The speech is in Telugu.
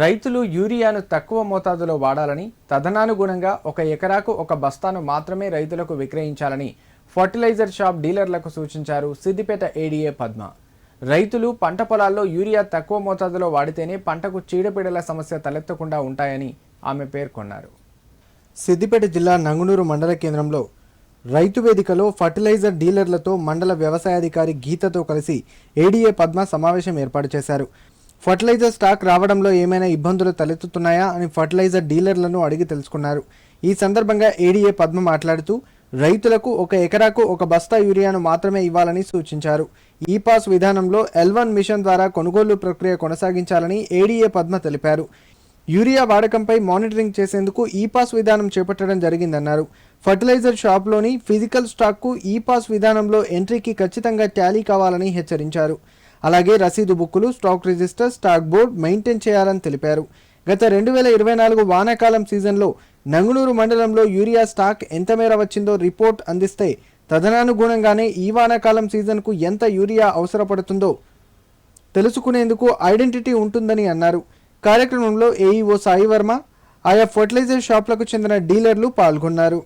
రైతులు యూరియాను తక్కువ మోతాదులో వాడాలని తదనానుగుణంగా ఒక ఎకరాకు ఒక బస్తాను మాత్రమే రైతులకు విక్రయించాలని ఫర్టిలైజర్ షాప్ డీలర్లకు సూచించారు సిద్దిపేట ఏడీఏ పద్మ. రైతులు పంట పొలాల్లో యూరియా తక్కువ మోతాదులో వాడితేనే పంటకు చీడపీడల సమస్య తలెత్తకుండా ఉంటాయని ఆమె పేర్కొన్నారు. సిద్దిపేట జిల్లా నంగునూరు మండల కేంద్రంలో రైతు వేదికలో ఫర్టిలైజర్ డీలర్లతో మండల వ్యవసాయాధికారి గీతతో కలిసి ఏడీఏ పద్మ సమావేశం ఏర్పాటు చేశారు. ఫర్టిలైజర్ స్టాక్ రావడంలో ఏమైనా ఇబ్బందులు తలెత్తుతున్నాయా అని ఫర్టిలైజర్ డీలర్లను అడిగి తెలుసుకున్నారు. ఈ సందర్భంగా ఏడీఏ పద్మ మాట్లాడుతూ రైతులకు ఒక ఎకరాకు ఒక బస్తా యూరియాను మాత్రమే ఇవ్వాలని సూచించారు. ఈ పాస్ విధానంలో ఎల్వన్ మిషన్ ద్వారా కొనుగోలు ప్రక్రియ కొనసాగించాలని ఏడీఏ పద్మ తెలిపారు. యూరియా వాడకంపై మానిటరింగ్ చేసేందుకు ఈ పాస్ విధానం చేపట్టడం జరిగిందన్నారు. ఫర్టిలైజర్ షాప్లోని ఫిజికల్ స్టాక్కు ఈ పాస్ విధానంలో ఎంట్రీకి ఖచ్చితంగా ట్యాలీ కావాలని హెచ్చరించారు. అలాగే రసీదు బుక్కులు stock register stock board maintain చేయాలని తెలిపారు. గత రెండు వేల ఇరవై నాలుగు వానాకాలం సీజన్లో నంగునూరు మండలంలో యూరియా స్టాక్ ఎంత మేర వచ్చిందో రిపోర్ట్ అందిస్తే తదనానుగుణంగానే ఈ వానాకాలం సీజన్కు ఎంత యూరియా అవసరపడుతుందో తెలుసుకునేందుకు ఐడెంటిటీ ఉంటుందని అన్నారు. కార్యక్రమంలో ఏఈఓ సాయి వర్మ ఆయా ఫర్టిలైజర్ షాప్లకు చెందిన డీలర్లు పాల్గొన్నారు.